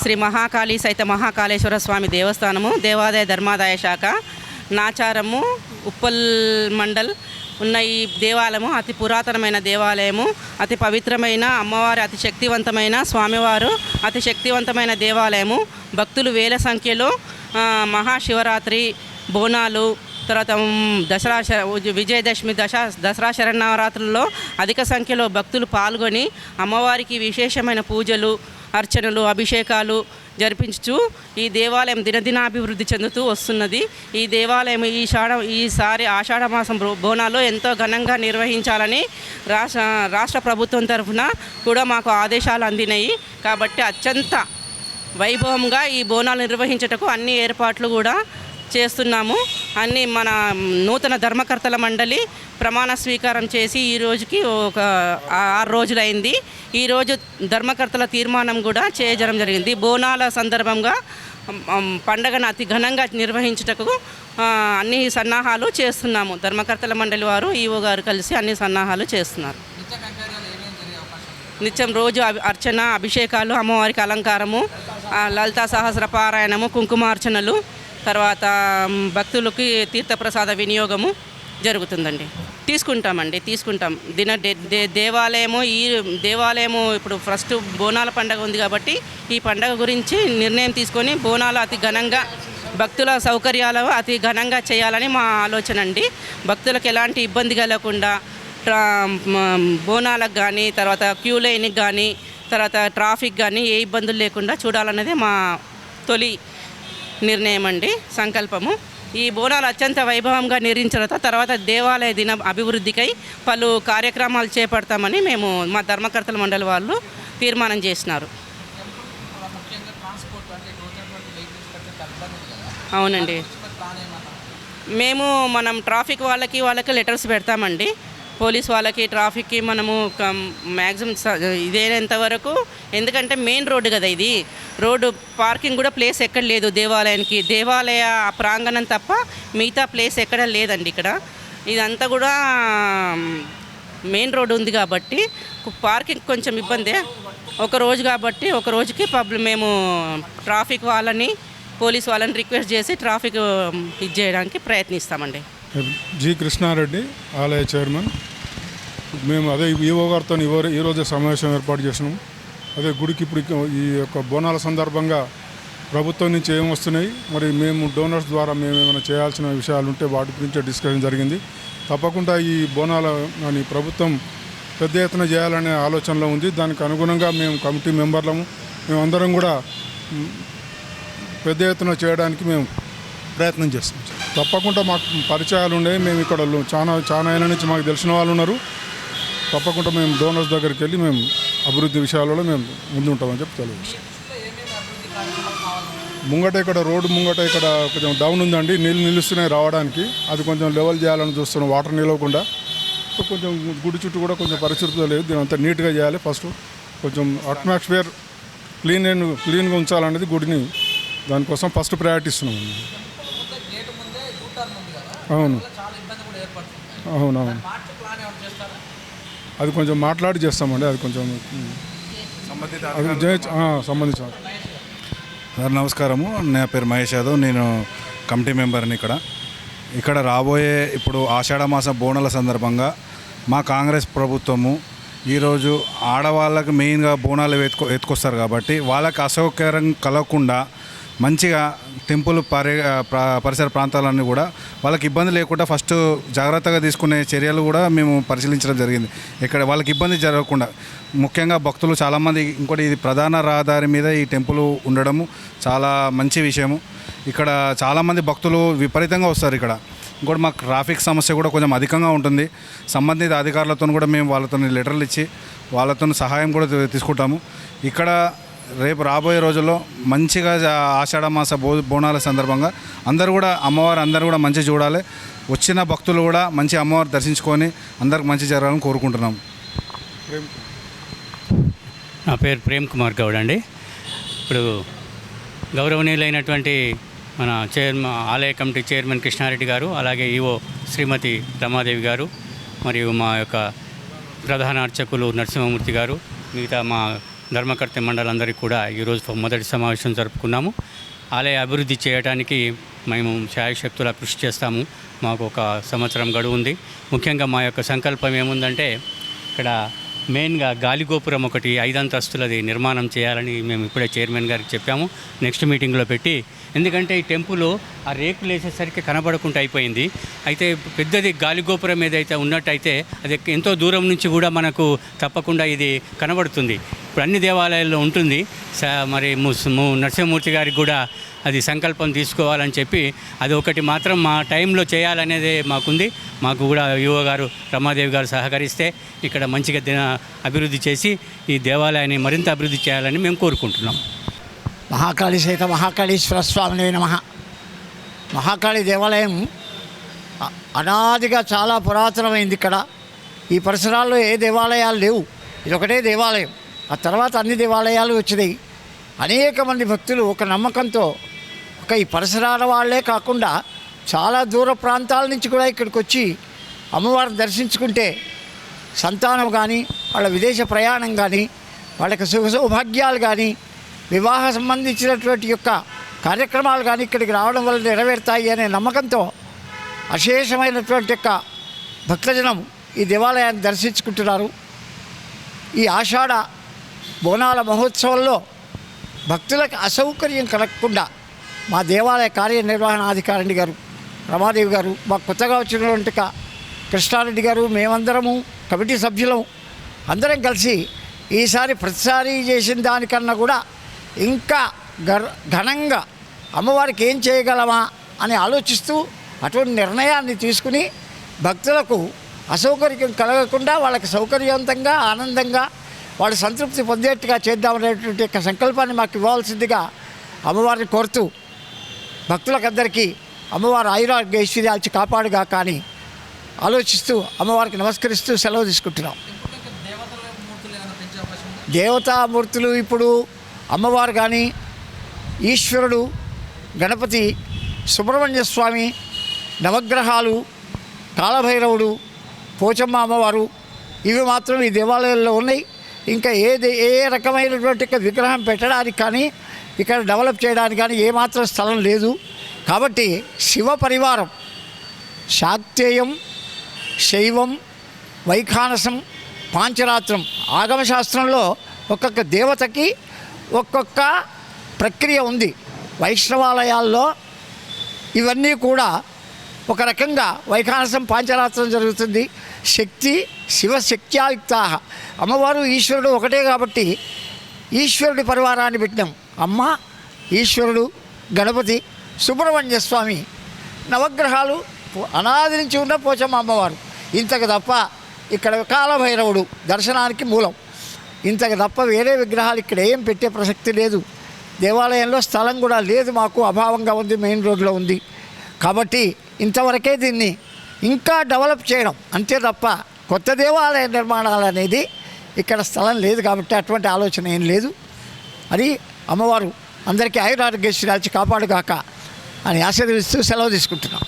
శ్రీ మహాకాళి సైత మహాకాళేశ్వర స్వామి దేవస్థానము దేవాదాయ ధర్మాదాయ శాఖ నాచారము ఉప్పల్ మండల్ ఉన్న ఈ దేవాలయము అతి పురాతనమైన దేవాలయము అతి పవిత్రమైన అమ్మవారి అతి శక్తివంతమైన స్వామివారు అతి శక్తివంతమైన దేవాలయము. భక్తులు వేల సంఖ్యలో మహాశివరాత్రి బోనాలు తర్వాత దసరా శ- విజయదశమి దశ దసరా శరణవరాత్రుల్లో అధిక సంఖ్యలో భక్తులు పాల్గొని అమ్మవారికి విశేషమైన పూజలు అర్చనలు అభిషేకాలు జరిపించు ఈ దేవాలయం దినదినాభివృద్ధి చెందుతూ వస్తున్నది. ఈ దేవాలయం ఈ షాఢ ఈసారి ఆషాఢ మాసం బోనాలు ఎంతో ఘనంగా నిర్వహించాలని రాష్ట్ర రాష్ట్ర ప్రభుత్వం తరఫున కూడా మాకు ఆదేశాలు అందినాయి. కాబట్టి అత్యంత వైభవంగా ఈ బోనాలు నిర్వహించటకు అన్ని ఏర్పాట్లు కూడా చేస్తున్నాము. అన్ని మన నూతన ధర్మకర్తల మండలి ప్రమాణ స్వీకారం చేసి ఈ రోజుకి ఒక ఆరు రోజులైంది. ఈరోజు ధర్మకర్తల తీర్మానం కూడా చేయజడం జరిగింది. బోనాల సందర్భంగా పండగను అతి ఘనంగా నిర్వహించుటకు అన్ని సన్నాహాలు చేస్తున్నాము. ధర్మకర్తల మండలి వారు ఈఓ గారు కలిసి అన్ని సన్నాహాలు చేస్తున్నారు. నిత్యం రోజు అభి- అర్చన అభిషేకాలు అమ్మవారికి అలంకారము లలితా సహస్ర పారాయణము కుంకుమార్చనలు తర్వాత భక్తులకి తీర్థప్రసాద వినియోగము జరుగుతుందండి. తీసుకుంటామండి తీసుకుంటాం. దిన దే- దేవాలయము ఈ దేవాలయము ఇప్పుడు ఫస్ట్ బోనాల పండగ ఉంది కాబట్టి ఈ పండగ గురించి నిర్ణయం తీసుకొని బోనాలు అతి ఘనంగా భక్తుల సౌకర్యాలు అతి ఘనంగా చేయాలని మా ఆలోచన అండి. భక్తులకు ఎలాంటి ఇబ్బంది కలగకుండా ట్రా బోనాలకు కానీ తర్వాత క్యూ లైన్కి కానీ తర్వాత ట్రాఫిక్ కానీ ఏ ఇబ్బందులు లేకుండా చూడాలన్నదే మా తొలి నిర్ణయం అండి సంకల్పము. ఈ బోనాలు అత్యంత వైభవంగా నిర్మించిన తర్వాత తర్వాత దేవాలయ దిన అభివృద్ధికై పలు కార్యక్రమాలు చేపడతామని మేము మా ధర్మకర్తల మండలి వాళ్ళు తీర్మానం చేసినారు. అవునండి. మేము మనం ట్రాఫిక్ వాళ్ళకి వాళ్ళకి లెటర్స్ పెడతామండి. పోలీస్ వాళ్ళకి ట్రాఫిక్కి మనము మ్యాక్సిమం ఇదేంత వరకు. ఎందుకంటే మెయిన్ రోడ్డు కదా ఇది. రోడ్డు పార్కింగ్ కూడా ప్లేస్ ఎక్కడ లేదు దేవాలయానికి. దేవాలయ ప్రాంగణం తప్ప మిగతా ప్లేస్ ఎక్కడ లేదండి ఇక్కడ. ఇదంతా కూడా మెయిన్ రోడ్డు ఉంది కాబట్టి పార్కింగ్ కొంచెం ఇబ్బందే. ఒక రోజు కాబట్టి ఒక రోజుకి పబ్లిక్ మేము ట్రాఫిక్ వాళ్ళని పోలీస్ వాళ్ళని రిక్వెస్ట్ చేసి ట్రాఫిక్ ఇది చేయడానికి ప్రయత్నిస్తామండి. జి కృష్ణారెడ్డి ఆలయ చైర్మన్. మేము అదే ఈవో గారితో ఈవో- ఈరోజే సమావేశం ఏర్పాటు చేసినాం. అదే గుడికి ఇప్పుడు ఈ యొక్క బోనాల సందర్భంగా ప్రభుత్వం నుంచి ఏం వస్తున్నాయి మరి మేము డోనర్స్ ద్వారా మేము ఏమైనా చేయాల్సిన విషయాలు ఉంటే వాటి గురించి డిస్కషన్ జరిగింది. తప్పకుండా ఈ బోనాల అని ప్రభుత్వం పెద్ద ఎత్తున చేయాలనే ఆలోచనలో ఉంది. దానికి అనుగుణంగా మేము కమిటీ మెంబర్లము మేమందరం కూడా పెద్ద ఎత్తున చేయడానికి మేము ప్రయత్నం చేస్తాం తప్పకుండా మాకు పరిచయాలు ఉండేవి మేము ఇక్కడ చాలా చాలా ఏళ్ళ నుంచి మాకు తెలిసిన వాళ్ళు ఉన్నారు. తప్పకుండా మేము డోనర్స్ దగ్గరికి వెళ్ళి మేము అభివృద్ధి విషయాలలో మేము ముందు ఉంటామని చెప్పి తెలియజేస్తాం ముంగట ఇక్కడ రోడ్డు ముంగట ఇక్కడ కొంచెం డౌన్ ఉందండి. నీళ్ళు నిలుస్తున్నాయి రావడానికి. అది కొంచెం లెవెల్ చేయాలని చూస్తున్నాం. వాటర్ నిలవకుండా. కొంచెం గుడి చుట్టూ కూడా కొంచెం పరిస్థితులు లేదు. దీని అంతా నీట్గా చేయాలి. ఫస్ట్ కొంచెం అట్మాస్ఫియర్ క్లీన్ అండ్ క్లీన్గా ఉంచాలనేది గుడిని దానికోసం ఫస్ట్ ప్రయారిటీ ఇస్తున్నాం. అవును. అవునవును. అది కొంచెం మాట్లాడి చేస్తామండి అది కొంచెం సంబంధించిన సార్ నమస్కారము. నా పేరు మహేష్ యాదవ్. నేను కమిటీ మెంబర్ని ఇక్కడ. ఇక్కడ రాబోయే ఇప్పుడు ఆషాఢ మాస బోనాల సందర్భంగా మా కాంగ్రెస్ ప్రభుత్వము ఈరోజు ఆడవాళ్ళకి మెయిన్గా బోనాలు ఎత్తుకొ ఎత్తుకొస్తారు కాబట్టి వాళ్ళకి అసౌకర్యం కలగకుండా మంచిగా టెంపుల్ పరి పరిసర ప్రాంతాలన్నీ కూడా వాళ్ళకి ఇబ్బంది లేకుండా ఫస్ట్ జాగ్రత్తగా తీసుకునే చర్యలు కూడా మేము పరిశీలించడం జరిగింది. ఇక్కడ వాళ్ళకి ఇబ్బంది జరగకుండా ముఖ్యంగా భక్తులు చాలామంది ఇంకోటి ఇది ప్రధాన రహదారి మీద ఈ టెంపుల్ ఉండడము చాలా మంచి విషయము. ఇక్కడ చాలామంది భక్తులు విపరీతంగా వస్తారు ఇక్కడ. ఇంకోటి మాకు ట్రాఫిక్ సమస్య కూడా కొంచెం అధికంగా ఉంటుంది. సంబంధిత అధికారులతో కూడా మేము వాళ్ళతో లెటర్లు ఇచ్చి వాళ్ళతో సహాయం కూడా తీసుకుంటాము. ఇక్కడ రేపు రాబోయే రోజుల్లో మంచిగా ఆషాఢ మాస బో బోనాల సందర్భంగా అందరూ కూడా అమ్మవారు అందరూ కూడా మంచి చూడాలి. వచ్చిన భక్తులు కూడా మంచి అమ్మవారు దర్శించుకొని అందరికి మంచి జరగాలని కోరుకుంటున్నాం. నా పేరు ప్రేమ్ కుమార్ గౌడ్ అండి. ఇప్పుడు గౌరవనీయులైనటువంటి మన చైర్మన్ ఆలయ కమిటీ చైర్మన్ కృష్ణారెడ్డి గారు అలాగే ఈవో శ్రీమతి రమాదేవి గారు మరియు మా యొక్క ప్రధాన అర్చకులు నరసింహమూర్తి గారు మిగతా మా ధర్మకర్త మండలందరికీ కూడా ఈరోజు మొదటి సమావేశం జరుపుకున్నాము. ఆలయ అభివృద్ధి చేయడానికి మేము శాయశక్తులా కృషి చేస్తాము. మాకు ఒక సంవత్సరం గడువు ఉంది. ముఖ్యంగా మా యొక్క సంకల్పం ఏముందంటే ఇక్కడ మెయిన్గా గాలిగోపురం ఒకటి ఐదంతస్తులది నిర్మాణం చేయాలని మేము ఇప్పుడే చైర్మన్ గారికి చెప్పాము. నెక్స్ట్ మీటింగ్లో పెట్టి ఎందుకంటే ఈ టెంపుల్ ఆ రేకులు వేసేసరికి కనబడకుండా అయిపోయింది. అయితే పెద్దది గాలిగోపురం ఏదైతే ఉన్నట్టయితే అది ఎంతో దూరం నుంచి కూడా మనకు తప్పకుండా ఇది కనబడుతుంది. ఇప్పుడు అన్ని దేవాలయాల్లో ఉంటుంది. స- మరి ము- నరసింహమూర్తి గారికి కూడా అది సంకల్పం తీసుకోవాలని చెప్పి అది ఒకటి మాత్రం మా టైంలో చేయాలనేదే మాకుంది. మాకు కూడా యువ గారు రమాదేవి గారు సహకరిస్తే ఇక్కడ మంచిగా దిన అభివృద్ధి చేసి ఈ దేవాలయాన్ని మరింత అభివృద్ధి చేయాలని మేము కోరుకుంటున్నాం. మహాకాళీ సహిత మహాకాళీశ్వర స్వామిని నమ. మహాకాళి దేవాలయం అనాదిగా చాలా పురాతనమైంది ఇక్కడ. ఈ పరిసరాల్లో ఏ దేవాలయాలు లేవు. ఇది ఒకటే దేవాలయం. ఆ తర్వాత అన్ని దేవాలయాలు వచ్చినాయి. అనేక మంది భక్తులు ఒక నమ్మకంతో ఒక ఈ పరిసరాల వాళ్ళే కాకుండా చాలా దూర ప్రాంతాల నుంచి కూడా ఇక్కడికి వచ్చి అమ్మవారిని దర్శించుకుంటే సంతానం కానీ వాళ్ళ విదేశ ప్రయాణం కానీ వాళ్ళకి సుఖ సౌభాగ్యాలు కానీ వివాహ సంబంధించినటువంటి యొక్క కార్యక్రమాలు కానీ ఇక్కడికి రావడం వల్ల నెరవేరుతాయి అనే నమ్మకంతో అశేషమైనటువంటి యొక్క భక్తజనం ఈ దేవాలయాన్ని దర్శించుకుంటున్నారు. ఈ ఆషాఢ బోనాల మహోత్సవంలో భక్తులకు అసౌకర్యం కలగకుండా మా దేవాలయ కార్యనిర్వహణాధికారిణి గారు రమాదేవి గారు మా కొత్తగా వచ్చినటువంటి కృష్ణారెడ్డి గారు మేమందరము కమిటీ సభ్యులం అందరం కలిసి ఈసారి ప్రతిసారి చేసిన దానికన్నా కూడా ఇంకా ఘనంగా అమ్మవారికి ఏం చేయగలమా అని ఆలోచిస్తూ అటువంటి నిర్ణయాన్ని తీసుకుని భక్తులకు అసౌకర్యం కలగకుండా వాళ్ళకి సౌకర్యవంతంగా ఆనందంగా వాళ్ళు సంతృప్తి పొందేట్టుగా చేద్దామనేటువంటి యొక్క సంకల్పాన్ని మాకు ఇవ్వాల్సిందిగా అమ్మవారిని కోరుతూ భక్తులకందరికీ అమ్మవారు ఆయురారోగ్య ఐశ్వర్యాల్చి కాపాడుగా కానీ ఆలోచిస్తూ అమ్మవారికి నమస్కరిస్తూ సెలవు తీసుకుంటున్నాం. దేవతామూర్తులు ఇప్పుడు అమ్మవారు కానీ ఈశ్వరుడు గణపతి సుబ్రహ్మణ్య స్వామి నవగ్రహాలు కాలభైరవుడు పోచమ్మ అమ్మవారు ఇవి మాత్రం ఈ దేవాలయాల్లో ఉన్నాయి. ఇంకా ఏది ఏ రకమైనటువంటి విగ్రహం పెట్టడానికి కానీ ఇక్కడ డెవలప్ చేయడానికి కానీ ఏమాత్రం స్థలం లేదు. కాబట్టి శివ పరివారం శాక్తేయం శైవం వైఖానసం పాంచరాత్రం ఆగమశాస్త్రంలో ఒక్కొక్క దేవతకి ఒక్కొక్క ప్రక్రియ ఉంది. వైష్ణవాలయాల్లో ఇవన్నీ కూడా ఒక రకంగా వైఖానసం పాంచరాత్రం జరుగుతుంది. శక్తి శివశక్త్యాయుక్త అమ్మవారు ఈశ్వరుడు ఒకటే కాబట్టి ఈశ్వరుడి పరివారాన్ని పెట్టినాం. అమ్మ ఈశ్వరుడు గణపతి సుబ్రహ్మణ్య స్వామి నవగ్రహాలు అనాది నుంచి ఉన్న పోచమ్మ అమ్మవారు. ఇంతకు తప్ప ఇక్కడ కాలభైరవుడు దర్శనానికి మూలం. ఇంతకు తప్ప వేరే విగ్రహాలు ఇక్కడ ఏం పెట్టే ప్రసక్తి లేదు. దేవాలయంలో స్థలం కూడా లేదు మాకు అభావంగా ఉంది మెయిన్ రోడ్లో ఉంది. కాబట్టి ఇంతవరకే దీన్ని ఇంకా డెవలప్ చేయడం అంతే తప్ప కొత్త దేవాలయ నిర్మాణాలు అనేది ఇక్కడ స్థలం లేదు కాబట్టి అటువంటి ఆలోచన ఏం లేదు. అది అమ్మవారు అందరికీ ఆయురారోగ్యశ్రీ కాపాడుగాక అని ఆశీర్వదిస్తూ సెలవు తీసుకుంటున్నాం.